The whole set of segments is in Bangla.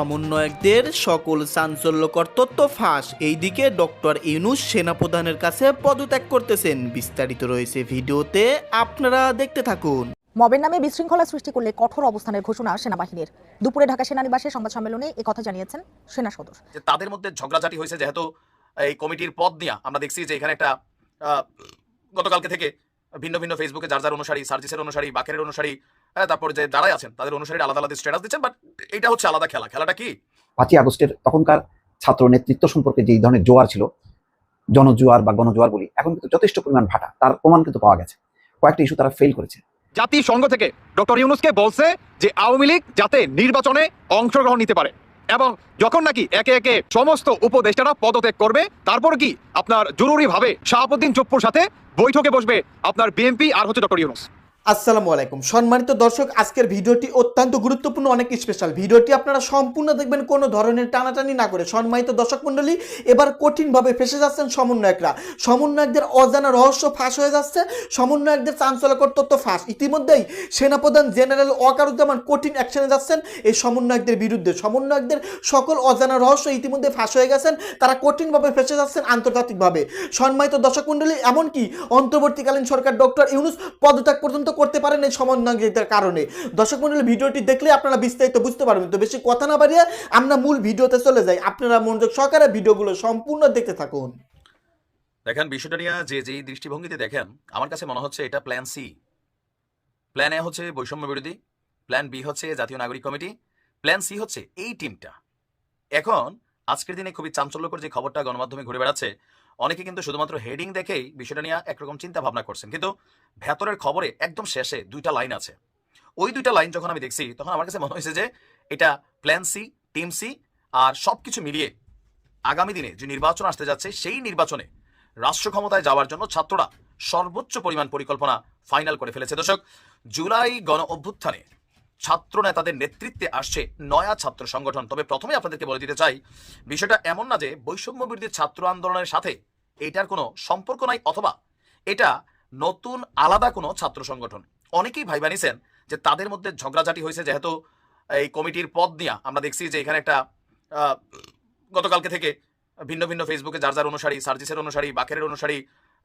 সমন্বয়কদের সকল চাঞ্চল্যকর তথ্য ফাঁস। এইদিকে ডক্টর ইউনুস সেনাপ্রধানের কাছে পদত্যাগ করতেছেন। বিস্তারিত রয়েছে ভিডিওতে আপনারা দেখতে থাকুন। মবের নামে বিশৃঙ্খলা সৃষ্টি করলে কঠোর অবস্থানের ঘোষণা সেনাবাহিনীর। দুপুরে ঢাকা সেনানিবাসে সংবাদ সম্মেলনে কথা জানিয়েছেন সেনা সদর। যে তাদের মধ্যে ঝগড়াঝাটি হয়েছে যেহেতু এই কমিটির পদ নিয়ে আমরা দেখছি যে এখানে একটা গতকালকে থেকে ভিন্ন ভিন্ন ফেসবুকে যার যার অনুসারী সার্জিসের অনুসারী বাকেরের অনুসারী হ্যাঁ, তারপর যে যারাই আছেন তাদের অনুসারী আলাদা আলাদা স্ট্যাটাস দিচ্ছেন বাট এটা হচ্ছে আলাদা খেলা। খেলাটা কি? পাঁচই আগস্টের তখনকার ছাত্র নেতৃত্ব সম্পর্কে যে ধরনের জোয়ার ছিল জনজোয়ার বা গণজোয়ার বলি এখন কিন্তু যথেষ্ট পরিমাণ ভাটা। তার প্রমাণ কিন্তু পাওয়া গেছে। কয়েকটা ইস্যু তারা ফেল করেছে। জাতিসংঘ থেকে ডক্টর ইউনুসকে বলছে যে আওয়ামী লীগ যাতে নির্বাচনে অংশগ্রহণ নিতে পারে এবং যখন নাকি একে একে সমস্ত উপদেষ্টারা পদত্যাগ করবে তারপর কি আপনার জরুরিভাবে শাহাবুদ্দিন চুপ্পুর সাথে বৈঠকে বসবে আপনার বিএনপি আর হচ্ছে ডক্টর ইউনুস। আসসালামু আলাইকুম। সম্মানিত দর্শক, আজকের ভিডিওটি অত্যন্ত গুরুত্বপূর্ণ, অনেক স্পেশাল ভিডিওটি আপনারা সম্পূর্ণ দেখবেন কোনো ধরনের টানাটানি না করে। সম্মানিত দর্শক মণ্ডলী, এবার কঠিনভাবে ফেসে যাচ্ছেন সমন্বয়করা। সমন্বয়কদের অজানা রহস্য ফাঁস হয়ে যাচ্ছে। সমন্বয়কদের চাঞ্চল্যকর তথ্য ফাঁস। ইতিমধ্যেই সেনাপ্রধান জেনারেল ওয়াকারুজ্জামান কঠিন অ্যাকশনে যাচ্ছেন এই সমন্বয়কদের বিরুদ্ধে। সমন্বয়কদের সকল অজানা রহস্য ইতিমধ্যে ফাঁস হয়ে গেছেন। তারা কঠিনভাবে ফেসে যাচ্ছেন আন্তর্জাতিকভাবে। সম্মানিত দর্শক মণ্ডলী, এমনকি অন্তর্বর্তীকালীন সরকার ডক্টর ইউনুস পদত্যাগ পর্যন্ত করতে পারেন এই সমন্বয়কদের কারণে। দর্শক মণ্ডলী ভিডিওটি দেখলে আপনারা বিস্তারিত বুঝতে পারবেন। তো বেশি কথা না বাড়িয়ে আমরা মূল ভিডিওতে চলে যাই। আপনারা মনোযোগ সহকারে ভিডিওগুলো সম্পূর্ণ দেখতে থাকুন। দেখেন, বিষয়টা নিয়ে যে, যেই দৃষ্টিভঙ্গিতে দেখেন, আমার কাছে মনে হচ্ছে এটা প্ল্যান সি প্ল্যান এ হচ্ছে বৈষম্য বিরোধী প্ল্যান বি হচ্ছে জাতীয় নাগরিক কমিটি প্ল্যান সি হচ্ছে এই টিমটা এখন, আজকের দিনে খুবই চাঞ্চল্যকর যে খবরটা গণমাধ্যমে ঘুরে বেড়াচ্ছে অনেকে কিন্তু শুধুমাত্র হেডিং দেখেই বিষয়টা নিয়ে একরকম চিন্তা ভাবনা করছেন। কিন্তু ভেতরের খবরে একদম শেষে দুইটা লাইন আছে। ওই দুইটা লাইন যখন আমি দেখছি, তখন আমার কাছে মনে হয়েছে যে এটা প্ল্যান সি টিম সি আর সবকিছু মিলিয়ে আগামী দিনে যে নির্বাচন আসতে যাচ্ছে, সেই নির্বাচনে রাষ্ট্র ক্ষমতায় যাওয়ার জন্য ছাত্ররা সর্বোচ্চ পরিমাণ পরিকল্পনা ফাইনাল করে ফেলেছে। দর্শক, জুলাই গণ অভ্যুত্থানে ছাত্র নেতাদের নেতৃত্বে আসছে নয়া ছাত্র সংগঠন। তবে প্রথমে আপনাদেরকে বলে দিতে চাই, বিষয়টা এমন না যে বৈষম্য বিরোধী ছাত্র আন্দোলনের সাথে এটার কোনো সম্পর্ক নাই অথবা এটা নতুন আলাদা কোনো ছাত্র সংগঠন। অনেকেই ভাই বানিয়েছেন যে তাদের মধ্যে ঝগড়াঝাটি হয়েছে যেহেতু এই কমিটির পদ নিয়ে। আমরা দেখছি যে এখানে একটা গতকালকে থেকে ভিন্ন ভিন্ন ফেসবুকে যার যার অনুসারী সার্জিসের অনুসারী বাকেরের অনুসারী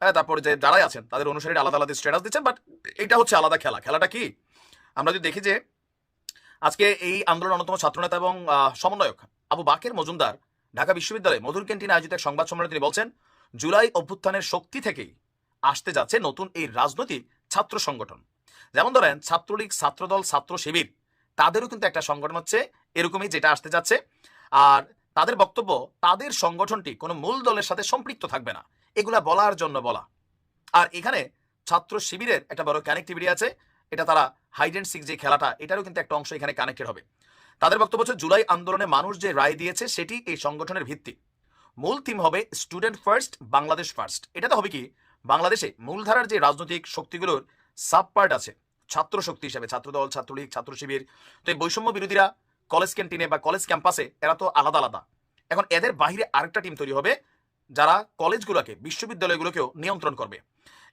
হ্যাঁ, তারপর যে যারাই আছেন তাদের অনুসারী আলাদা আলাদা স্ট্যাটাস দিচ্ছেন বাট এটা হচ্ছে আলাদা খেলা। খেলাটা কি? আমরা যদি দেখি যে আজকে এই আন্দোলন অন্যতম ছাত্রনেতা এবং সমন্বয়ক আবু বাকের মজুমদার ঢাকা বিশ্ববিদ্যালয়ে মধুর ক্যান্টিনে আয়োজিত এক সংবাদ সম্মেলনে তিনি বলছেন জুলাই অভ্যুত্থানের শক্তি থেকেই আসতে যাচ্ছে নতুন এই রাজনৈতিক ছাত্র সংগঠন। যেমন ধরেন, ছাত্রলীগ, ছাত্রদল ছাত্র শিবির তাদেরও কিন্তু একটা সংগঠন হচ্ছে, এরকমই যেটা আসতে যাচ্ছে। আর তাদের বক্তব্য, তাদের সংগঠনটি কোনো মূল দলের সাথে সম্পৃক্ত থাকবে না। এগুলা বলার জন্য বলা। আর এখানে ছাত্র শিবিরের একটা বড় কানেক্টিভিটি আছে, এটা তারা হাইড অ্যান্ড সিক যে খেলাটা, এটারও কিন্তু একটা অংশ এখানে কানেক্টেড হবে। তাদের বক্তব্য হচ্ছে, জুলাই আন্দোলনে মানুষ যে রায় দিয়েছে, সেটি এই সংগঠনের ভিত্তি। মূল থিম হবে স্টুডেন্ট ফার্স্ট বাংলাদেশ ফার্স্ট এটাতে হবে কি? বাংলাদেশে মূলধারার যে রাজনৈতিক শক্তিগুলোর সাব পার্ট আছে, ছাত্র শক্তি হিসেবে, ছাত্রদল, ছাত্রলীগ, ছাত্র শিবির, তো এই বৈষম্য বিরোধীরা কলেজ ক্যান্টিনে বা কলেজ ক্যাম্পাসে এরা তো আলাদা আলাদা। এখন এদের বাইরে আরেকটা টিম তৈরি হবে, যারা কলেজগুলোকে, বিশ্ববিদ্যালয়গুলোকেও নিয়ন্ত্রণ করবে।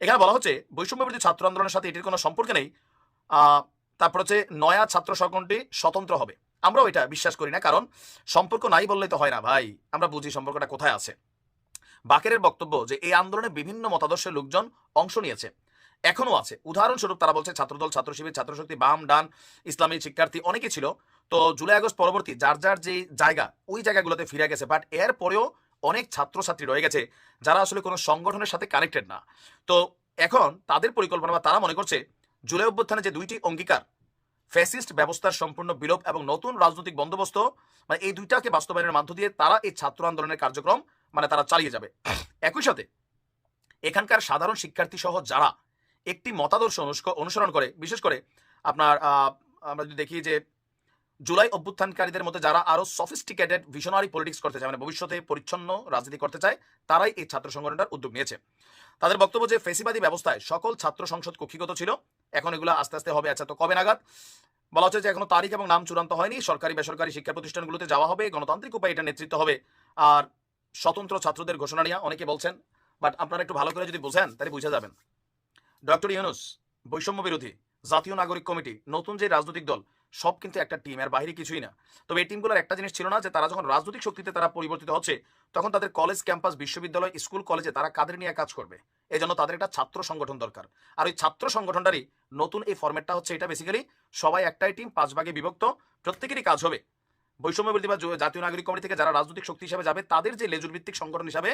এখানে বলা হচ্ছে বৈষম্য বিরোধী ছাত্র আন্দোলনের সাথে এটির কোনো সম্পর্ক নেই। তারপর হচ্ছে নয়া ছাত্র সংগঠনটি স্বতন্ত্র হবে। আমরাও এটা বিশ্বাস করি না, কারণ সম্পর্ক নাই বললে তো হয় না ভাই। আমরা বুঝি সম্পর্কটা কোথায় আছে। বাকেরের বক্তব্য যে, এই আন্দোলনে বিভিন্ন মতাদর্শের লোকজন অংশ নিয়েছে, এখনও আছে। উদাহরণস্বরূপ তারা বলছে, ছাত্রদল ছাত্র শিবির ছাত্রশক্তি, বাম, ডান, ইসলামী শিক্ষার্থী অনেকে ছিল। তো জুলাই আগস্ট পরবর্তী যার যার যে জায়গা, ওই জায়গাগুলোতে ফিরে গেছে। বাট এর পরেও অনেক ছাত্রছাত্রী রয়ে গেছে, যারা আসলে কোনো সংগঠনের সাথে কানেক্টেড না। তো এখন তাদের পরিকল্পনা বা তারা মনে করছে, জুলাই অভ্যুত্থানে যে দুইটি অঙ্গীকার ফ্যাসিস্ট ব্যবস্থার সম্পূর্ণ বিলোপ এবং নতুন রাজনৈতিক বন্দোবস্ত মানে এই দুইটাকে বাস্তবায়নের মধ্য দিয়ে তারা এই ছাত্র আন্দোলনের কার্যক্রম মানে তারা চালিয়ে যাবে। একই সাথে এখানকার সাধারণ শিক্ষার্থী সহ যারা একটি মতাদর্শ অনুসরণ করে, বিশেষ করে আপনার আমরা যদি দেখি যে জুলাই অভ্যুত্থানকারীদের মধ্যে যারা আরও সফিস্টিকেটেড ভিশনারি পলিটিক্স করতে চায় মানে ভবিষ্যতে পরিচ্ছন্ন রাজনীতি করতে চায়, তারাই এই ছাত্র সংগঠনটার উদ্যোগ নিয়েছে। তাদের বক্তব্য যে ফেসিবাদী ব্যবস্থায় সকল ছাত্র সংসদ কক্ষিগত ছিল এখন এগুলো আস্তে আস্তে হবে। আচ্ছা তো কবে নাগাদ? বলা হচ্ছে যে এখনও তারিখ এবং নাম চূড়ান্ত হয়নি। সরকারি, বেসরকারি শিক্ষা প্রতিষ্ঠানগুলোতে যাওয়া হবে, গণতান্ত্রিক উপায়ে এটা নেতৃত্ব হবে। আর স্বতন্ত্র ছাত্রদের ঘোষণা নিয়ে অনেকে বলছেন বাট আপনারা একটু ভালো করে যদি বোঝেন, তাহলে বুঝে যাবেন। ডক্টর ইউনুস, বৈষম্য বিরোধী জাতীয় নাগরিক কমিটি, নতুন যে রাজনৈতিক দল সব কিন্তু একটা টিমের বাইরে কিছুই না। তবে এই টিমগুলোর একটা জিনিস ছিল না, যে তারা যখন রাজনৈতিক শক্তিতে তারা পরিবর্তিত হচ্ছে, তখন তাদের কলেজ ক্যাম্পাস বিশ্ববিদ্যালয় স্কুল কলেজে তারা কাদের নিয়ে কাজ করবে? এই জন্য তাদের একটা ছাত্র সংগঠন দরকার। আর ওই ছাত্র সংগঠনটারই নতুন এই ফর্মেটটা হচ্ছে এটা বেসিক্যালি সবাই একটাই টিম পাঁচ ভাগে বিভক্ত, প্রত্যেকেরই কাজ হবে। বৈষম্য বিরোধী বা জাতীয় নাগরিক কমিটি থেকে যারা রাজনৈতিক শক্তি হিসাবে যাবে, তাদের যে লেজুর ভিত্তিক সংগঠন হিসাবে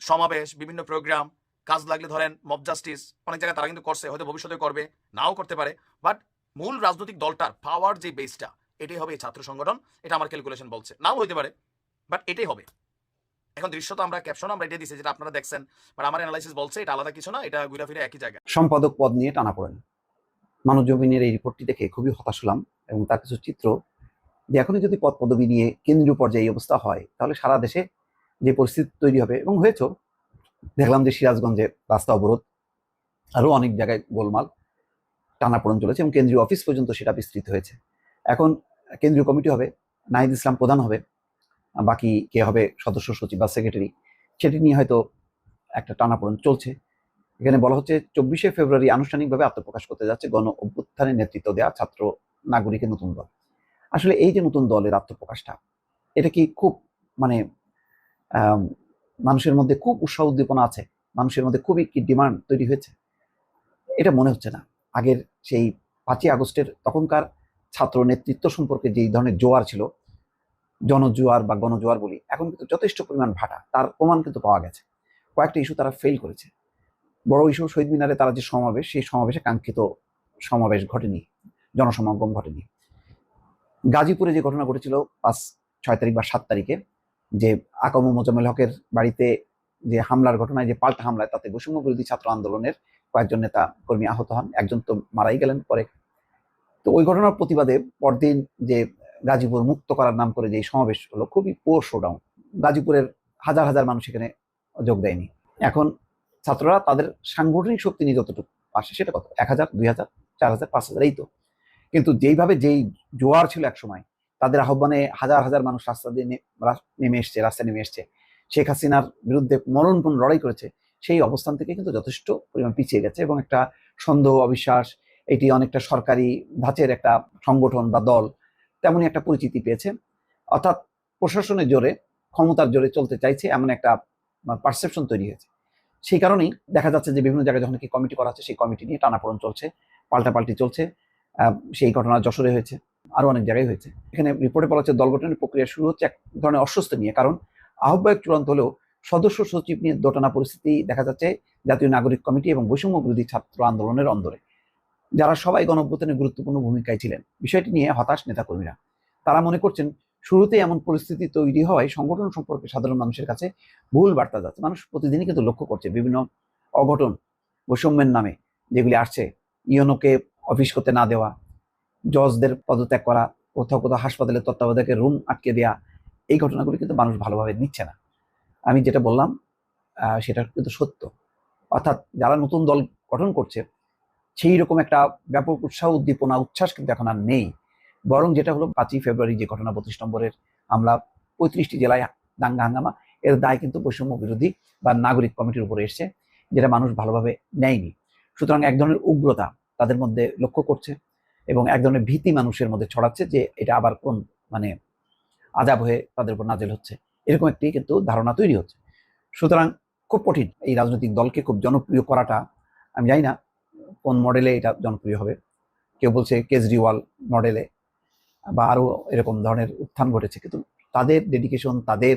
সমাবেশ, বিভিন্ন প্রোগ্রাম কাজ লাগলে ধরেন মব জাস্টিস অনেক জায়গায় তারা কিন্তু করছে, হয়তো ভবিষ্যতে করবে, নাও করতে পারে। বাট মূল রাজনৈতিক দলটার পাওয়ার যে বেসটা এটাই হবে এই ছাত্র সংগঠন। এটা আমার ক্যালকুলেশন বলছে। নাও হতে পারে বাট এটাই হবে। এখন দৃশ্য তো আমরা ক্যাপশন আমরা এটা দিচ্ছি যেটা আপনারা দেখছেন। বাট আমার অ্যানালাইসিস বলছে, এটা আলাদা কিছু না, এটা ঘুরে ফিরে একই জায়গা সম্পাদক পদ নিয়ে টানা পড়েন। মানব জমিনের এই রিপোর্টটি দেখে খুবই হতাশ হলাম, এবং তার কিছু চিত্র যে এখনই যদি পদ পদবি নিয়ে কেন্দ্রীয় পর্যায়ে অবস্থা হয়, তাহলে সারা দেশে যে পরিস্থিতি তৈরি হবে, এবং হয়েছে দেখলাম যে সিরাজগঞ্জে রাস্তা অবরোধ, আরও অনেক জায়গায় গোলমাল। টানাপোড়েন চলেছে এবং কেন্দ্রীয় অফিস পর্যন্ত সেটা বিস্তৃত হয়েছে। এখন কেন্দ্রীয় কমিটি হবে, নাহিদ ইসলাম প্রধান হবে, বাকি কে হবে, সদস্য সচিব বা সেক্রেটারি, সেটি নিয়ে হয়তো একটা টানাপোড়েন চলছে। এখানে বলা হচ্ছে চব্বিশে ফেব্রুয়ারি আনুষ্ঠানিকভাবে আত্মপ্রকাশ করতে যাচ্ছে গণ অভ্যুত্থানের নেতৃত্ব দেওয়া ছাত্র নাগরিকের নতুন দল। আসলে এই যে নতুন দলের আত্মপ্রকাশটা, এটা কি খুব মানে মানুষের মধ্যে খুব উৎসাহ উদ্দীপনা আছে? মানুষের মধ্যে খুবই কি ডিমান্ড তৈরি হয়েছে? এটা মনে হচ্ছে না। আগের সেই পাঁচই আগস্টের তখনকার ছাত্র নেতৃত্ব সম্পর্কে যেই ধরনের জোয়ার ছিল, জনজোয়ার বা গণজোয়ার বলি, এখন কিন্তু যথেষ্ট পরিমাণ ভাটা, তার প্রমাণ কিন্তু পাওয়া গেছে। কয়েকটা ইস্যু তারা ফেল করেছে। বড় ইস্যু শহীদ মিনারে তারা যে সমাবেশ, সেই সমাবেশে কাঙ্ক্ষিত সমাবেশ ঘটেনি, জনসমাগম ঘটেনি। গাজীপুরে যে ঘটনা ঘটেছিল পাঁচ, ছয় তারিখ বা সাত তারিখে, যে আকাম মোজাম্মেল হকের বাড়িতে যে হামলার ঘটনায় যে পাল্টা হামলায় তাতে বৈষম্য বিরোধী ছাত্র আন্দোলনের কয়েকজন নেতা কর্মী আহত হন, একজন তো মারাই গেলেন পরে। তো ওই ঘটনার প্রতিবাদে পরদিন যে গাজীপুর মুক্ত করার নাম করে যে সমাবেশ হলো, খুবই পোর শোডাউন গাজীপুরের হাজার হাজার মানুষ এখানে যোগ দেয়নি। এখন ছাত্ররা তাদের সাংগঠনিক শক্তি নিয়ে যতটুকু আসে সেটা কত? এক হাজার, দুই হাজার, চার হাজার, পাঁচ হাজার, এই তো। কিন্তু যেইভাবে যেই জোয়ার ছিল এক সময়, তাদের আহ্বানে হাজার হাজার মানুষ রাস্তা দিয়ে নেমে এসছে, রাস্তায় নেমে এসছে। শেখ হাসিনার বিরুদ্ধে মরণপণ লড়াই করেছে। সেই অবস্থান থেকে কিন্তু যথেষ্ট পরিমাণ পিছিয়ে গেছে এবং একটা সন্দেহ, অবিশ্বাস, এটি অনেকটা সরকারি ধাঁচের একটা সংগঠন বা দল তেমনই একটা পরিচিতি পেয়েছে। অর্থাৎ প্রশাসনের জোরে, ক্ষমতার জোরে চলতে চাইছে এমন একটা পারসেপশন তৈরি হয়েছে। সেই কারণেই দেখা যাচ্ছে যে বিভিন্ন জায়গায় যখন কি কমিটি করা হচ্ছে, সেই কমিটি নিয়ে টানাপোড়েন চলছে, পাল্টাপাল্টি চলছে সেই ঘটনা যশোরে হয়েছে, আরও অনেক জায়গায় হয়েছে। এখানে রিপোর্টে বলা হচ্ছে দল গঠনের প্রক্রিয়া শুরু হচ্ছে এক ধরনের অস্বস্তি নিয়ে, কারণ আহ্বায়ক চূড়ান্ত হলেও সদস্য সচিব নিয়ে দোটানা পরিস্থিতি দেখা যাচ্ছে জাতীয় নাগরিক কমিটি এবং বৈষম্য বিরোধী ছাত্র আন্দোলনের অন্দরে। যারা সবাই গণঅভ্যুত্থানে গুরুত্বপূর্ণ ভূমিকায় ছিলেন, বিষয়টি নিয়ে হতাশ নেতাকর্মীরা। তারা মনে করছেন শুরুতে এমন পরিস্থিতি তৈরি হওয়ায় সংগঠন সম্পর্কে সাধারণ মানুষের কাছে ভুল বার্তা যাচ্ছে। মানুষ প্রতিদিনই কিন্তু লক্ষ্য করছে বিভিন্ন অঘটন বৈষম্যের নামে, যেগুলি আসছে। ইয়নোকে অফিস করতে না দেওয়া, জজদের পদত্যাগ করা, কোথাও কোথাও হাসপাতালের তত্ত্বাবধায়কের রুম আটকে দেওয়া এই ঘটনাগুলি কিন্তু মানুষ ভালোভাবে নিচ্ছে না। আমি যেটা বললাম সেটা কিন্তু সত্য। অর্থাৎ যারা নতুন দল গঠন করছে সেই রকম একটা ব্যাপক উৎসাহ, উদ্দীপনা, উচ্ছ্বাস কিন্তু এখন আর নেই। বরং যেটা হলো পাঁচই ফেব্রুয়ারি যে ঘটনা পঁচিশ নম্বরের আমরা পঁয়ত্রিশটি জেলায় দাঙ্গা হাঙ্গামা, এর দায় কিন্তু বৈষম্য বিরোধী বা নাগরিক কমিটির উপরে এসছে, যেটা মানুষ ভালোভাবে নেয়নি। সুতরাং এক ধরনের উগ্রতা তাদের মধ্যে লক্ষ্য করছে এবং এক ধরনের ভীতি মানুষের মধ্যে ছড়াচ্ছে যে এটা আবার কোন মানে আজাব হয়ে তাদের উপর নাজেল হচ্ছে। এরকম একটি কিন্তু ধারণা তৈরি হচ্ছে। সুতরাং খুব কঠিন। এই রাজনৈতিক দলকে খুব জনপ্রিয় করাটা, আমি জানি না কোন মডেলে এটা জনপ্রিয় হবে। কেউ বলছে কেজরিওয়াল মডেলে বা আরও এরকম ধরনের উত্থান ঘটেছে। কিন্তু তাদের ডেডিকেশন তাদের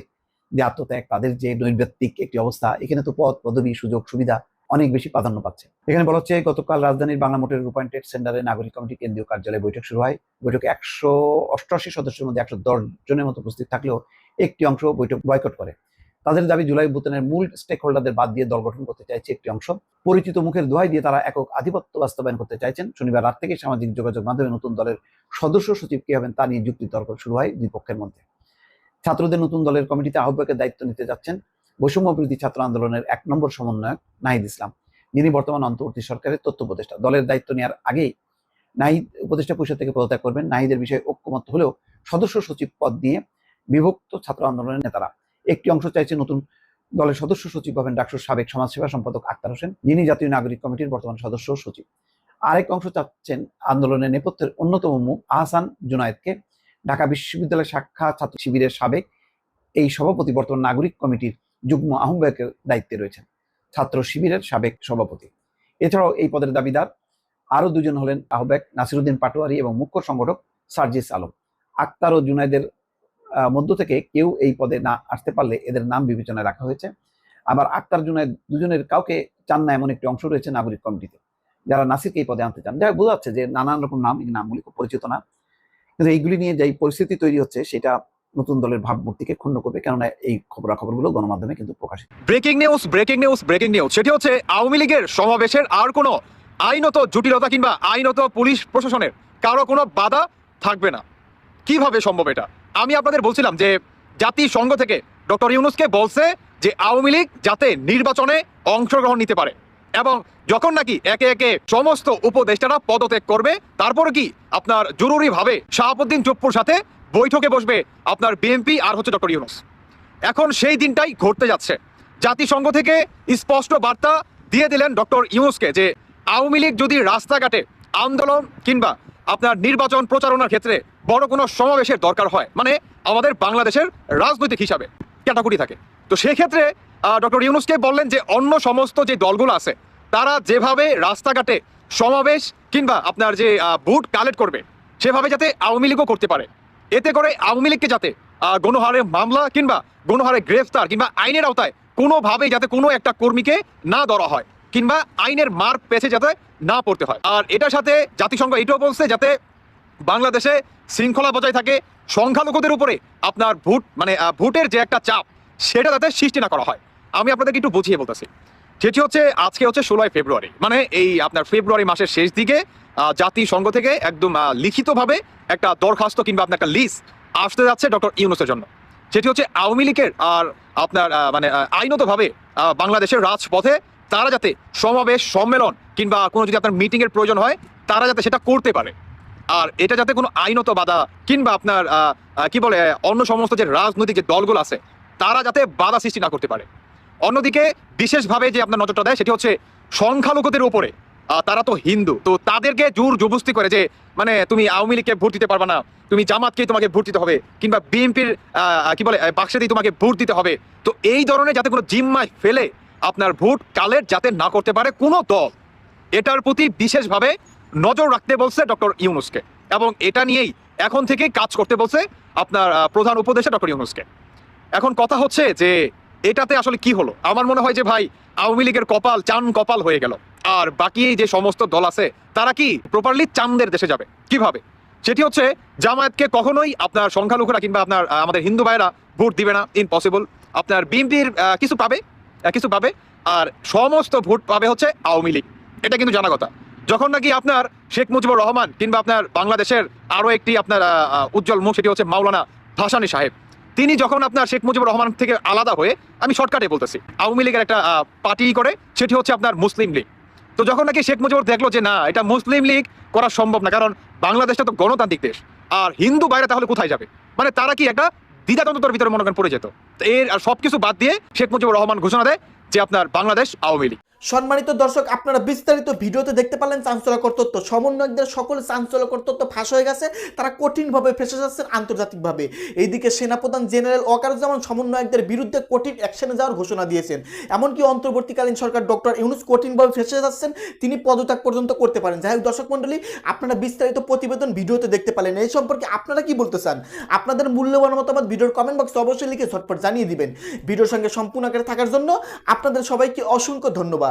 যে আত্মত্যাগ, তাদের যে নৈর্ব্যক্তিক একটি অবস্থা, এখানে তো পদ, পদবি, সুযোগ, সুবিধা অনেক বেশি প্রাধান্য পাচ্ছে। এখানে বলা হচ্ছে, গতকাল রাজধানীর বাংলা মোটরের রূপায়ণ ট্রেড সেন্টারে নাগরিক কমিটি কেন্দ্রীয় কার্যালয়ে বৈঠক শুরু হয়। বৈঠকে একশো অষ্টআশি সদস্যের মধ্যে একশো দশ জনের মতো উপস্থিত থাকলেও একটি অংশ বৈঠক বয়কট করে। তাদের দাবি, জুলাই বুতনের মূল স্টেক হোল্ডারদের বাদ দিয়ে দল গঠন করতে চাইছে একটি অংশ। পরিচিত মুখের দোহাই দিয়ে তারা একক আধিপত্য বাস্তবায়ন করতে চাইছেন। শনিবার রাত থেকে সামাজিক যোগাযোগ মাধ্যমে নতুন দলের সদস্য সচিব কে হবেন তা নিয়ে যুক্তি তর্ক শুরু হয় দুই পক্ষের মধ্যে। ছাত্রদের নতুন দলের কমিটিতে আহ্বায়কের দায়িত্ব নিতে যাচ্ছেন। বৈষম্য বিরোধী ছাত্র আন্দোলনের এক নম্বর সমন্বয়ক নাহিদ ইসলাম। যিনি বর্তমান অন্তর্বর্তী সরকারের তথ্য উপদেষ্টা। দলের দায়িত্ব নেওয়ার আগেই নাহিদ উপদেষ্টা পরিষদ থেকে পদত্যাগ করবেন। নাহিদের বিষয়ে ঐক্যমত হলেও সদস্য সচিব পদ দিয়ে বিভক্ত ছাত্র আন্দোলনের নেতারা। একটি অংশ চাইছে নতুন দলের সদস্য সচিব হবেন ডাকসুর সাবেক সমাজসেবা সম্পাদক আক্তার হোসেন, যিনি জাতীয় নাগরিক কমিটির বর্তমান সদস্য সচিব। আরেক অংশ চাচ্ছেন আন্দোলনের নেপথ্যের অন্যতম মুখ আহসান জুনায়েদকে। ঢাকা বিশ্ববিদ্যালয় শাখা ছাত্র শিবিরের সাবেক এই সভাপতি বর্তমান নাগরিক কমিটির যুগ্ম আহ্বায়কের দায়িত্বে রয়েছেন ছাত্র শিবিরের সাবেক সভাপতি। এছাড়াও এই পদের দাবিদার আরও দুজন হলেন আহ্বায়ক নাসিরুদ্দিন পাটোয়ারি এবং মুখ্য সংগঠক সার্জিস আলম। আক্তার ও জুনাইদের মধ্য থেকে কেউ এই পদে না আসতে পারলে এদের নাম বিবেচনায় রাখা হয়েছে। আবার আক্তার জুনাইদ দুজনের কাউকে চান না এমন একটি অংশ রয়েছে নাগরিক কমিটিতে। যারা নাসিরকে এই পদে আনতে চান, যাই বোঝা যাচ্ছে যে নানান রকম নাম, এই নামগুলি পরিচিত না। কিন্তু এইগুলি নিয়ে যে পরিস্থিতি তৈরি হচ্ছে, সেটা নতুন দলের ভাবমূর্তিকে ক্ষুণ্ণ করবে, কেননা এই খবরাখবরগুলো গণমাধ্যমে কিন্তু প্রকাশিত। Breaking news breaking news breaking news. সেটি হচ্ছে আওয়ামী লীগের সমাবেশের আর কোনো আইনত জটিলতা কিংবা আইনত পুলিশ প্রশাসনের কারও কোনো বাধা থাকবে না। কীভাবে সম্ভব এটা? আমি আপনাদের বলছিলাম যে জাতিসংঘ থেকে ডক্টর ইউনুসকে বলছে যে আওয়ামী লীগ যাতে নির্বাচনে অংশগ্রহণ নিতে পারে এবং যখন নাকি একে একে সমস্ত উপদেষ্টারা পদত্যাগ করবে তারপর কি আপনার জরুরিভাবে শাহাবুদ্দিন চুপ্পুর সাথে বৈঠকে বসবে আপনার বিএনপি আর হচ্ছে ডক্টর ইউনুস। এখন সেই দিনটাই ঘটতে যাচ্ছে। জাতিসংঘ থেকে স্পষ্ট বার্তা দিয়ে দিলেন ডক্টর ইউনুসকে যে আওয়ামী লীগ যদি রাস্তাঘাটে আন্দোলন কিংবা আপনার নির্বাচন প্রচারণার ক্ষেত্রে বড় কোনো সমাবেশের দরকার হয় মানে আমাদের বাংলাদেশের রাজনৈতিক হিসাবে ক্যাটাগরি থাকে। তো সেক্ষেত্রে ডক্টর ইউনুসকে বললেন যে অন্য সমস্ত যে দলগুলো আছে, তারা যেভাবে রাস্তাঘাটে সমাবেশ কিংবা আপনার যে বুট কালেক্ট করবে, সেভাবে যাতে আওয়ামী লীগও করতে পারে। এতে করে আওয়ামী লীগকে যাতে গণহারে মামলা কিংবা গণহারে গ্রেফতার কিংবা আইনের আওতায় কোনোভাবেই যাতে কোনো একটা কর্মীকে না ধরা হয় কিংবা আইনের মার পেছে যাতে না পড়তে হয়। আর এটার সাথে জাতিসংঘ এটাও বলছে যাতে বাংলাদেশে শৃঙ্খলা বজায় থাকে, সংখ্যালঘুদের উপরে আপনার ভোট মানে ভোটের যে একটা চাপ, সেটা যাতে সৃষ্টি না করা হয়। আমি আপনাদেরকে একটু বুঝিয়ে বলতেছি। সেটি হচ্ছে, আজকে হচ্ছে ষোলোই ফেব্রুয়ারি। মানে এই আপনার ফেব্রুয়ারি মাসের শেষ দিকে জাতিসংঘ থেকে একদম লিখিতভাবে একটা দরখাস্ত কিংবা আপনার একটা লিস্ট আসতে যাচ্ছে ডক্টর ইউনুসের জন্য। সেটি হচ্ছে আওয়ামী লীগের আর আপনার মানে আইনতভাবে বাংলাদেশের রাজপথে তারা যাতে সমাবেশ, সম্মেলন কিংবা কোনো যদি আপনার মিটিংয়ের প্রয়োজন হয়, তারা যাতে সেটা করতে পারে। আর এটা যাতে কোনো আইনত বাধা কিংবা আপনার কি বলে, অন্য সমস্ত যে রাজনৈতিক যে দলগুলো আছে, তারা যাতে বাধা সৃষ্টি না করতে পারে। অন্যদিকে বিশেষভাবে যে আপনার নজরটা দেয় সেটি হচ্ছে সংখ্যালঘুদের উপরে। তারা তো হিন্দু। তো তাদেরকে জোর জবস্তি করে যে মানে তুমি আওয়ামী লীগকে ভোট দিতে পারবে না তুমি জামাতকেই তোমাকে ভোট দিতে হবে কিংবা বিএনপির কি বলে আহ, বাক্সে দিয়ে তোমাকে ভোট দিতে হবে। তো এই ধরনের যাতে কোনো জিম্মায় ফেলে আপনার ভোট কালের যাতে না করতে পারে কোনো দল এটার প্রতি বিশেষভাবে নজর রাখতে বলছে ডক্টর ইউনুসকে। এবং এটা নিয়েই এখন থেকে কাজ করতে বলছে আপনার প্রধান উপদেষ্টা ডক্টর ইউনুসকে। এখন কথা হচ্ছে যে এটাতে আসলে কি হলো? আমার মনে হয় যে ভাই, আওয়ামী লীগের কপাল চান কপাল হয়ে গেল। আর বাকি যে সমস্ত দল আছে, তারা কি প্রপারলি চান্দের দেশে যাবে? কীভাবে? সেটি হচ্ছে, জামায়াতকে কখনোই আপনার সংখ্যালঘুরা কিংবা আপনার আমাদের হিন্দু ভাইরা ভোট দিবে না ইম্পসিবল আপনার বিএনপির কিছু পাবে কিছু পাবে, আর সমস্ত ভোট পাবে হচ্ছে আওয়ামী লীগ। এটা কিন্তু জানা কথা। যখন নাকি আপনার শেখ মুজিবুর রহমান কিংবা আপনার বাংলাদেশের আরও একটি আপনার উজ্জ্বল মুখ, সেটি হচ্ছে মাওলানা ভাসানী সাহেব। তিনি যখন আপনার শেখ মুজিবুর রহমান থেকে আলাদা হয়ে, আমি শর্টকাটে বলতেছি, আওয়ামী লীগের একটা পার্টি করে, সেটি হচ্ছে আপনার মুসলিম লীগ। তো যখন নাকি শেখ মুজিবুর দেখল যে না, এটা মুসলিম লীগ করা সম্ভব না, কারণ বাংলাদেশটা তো গণতান্ত্রিক দেশ, আর হিন্দু বাইরে তাহলে কোথায় যাবে? মানে তারা কি একটা দ্বিধাদ্বন্দ্বতার ভিতরে মনে করেন পড়ে যেত। এর, আর সবকিছু বাদ দিয়ে শেখ মুজিবুর রহমান ঘোষণা দেয় যে আপনার বাংলাদেশ আওয়ামী লীগ। সম্মানিত দর্শক, আপনারা বিস্তারিত ভিডিওতে দেখতে পারলেন চাঞ্চল্যকর তথ্য। সমন্বয়কদের সকল চাঞ্চল্যকর তথ্য ফাঁস হয়ে গেছে। তারা কঠিনভাবে ফেসে যাচ্ছেন আন্তর্জাতিকভাবে। এইদিকে সেনাপ্রধান জেনারেল ওয়াকারুজ্জামান সমন্বয়কদের বিরুদ্ধে কঠিন অ্যাকশনে যাওয়ার ঘোষণা দিয়েছেন। এমনকি অন্তর্বর্তীকালীন সরকার ডক্টর ইউনুস কঠিনভাবে ফেসে যাচ্ছেন। তিনি পদত্যাগ পর্যন্ত করতে পারেন। যাই হোক, দর্শক মণ্ডলী, আপনারা বিস্তারিত প্রতিবেদন ভিডিওতে দেখতে পেলেন এই সম্পর্কে আপনারা কি বলতে চান? আপনাদের মূল্যবান মতামত ভিডিওর কমেন্ট বক্সে অবশ্যই লিখে ঝটপট জানিয়ে দিবেন। ভিডিওর সঙ্গে সম্পূর্ণ আকারে থাকার জন্য আপনাদের সবাইকে অসংখ্য ধন্যবাদ।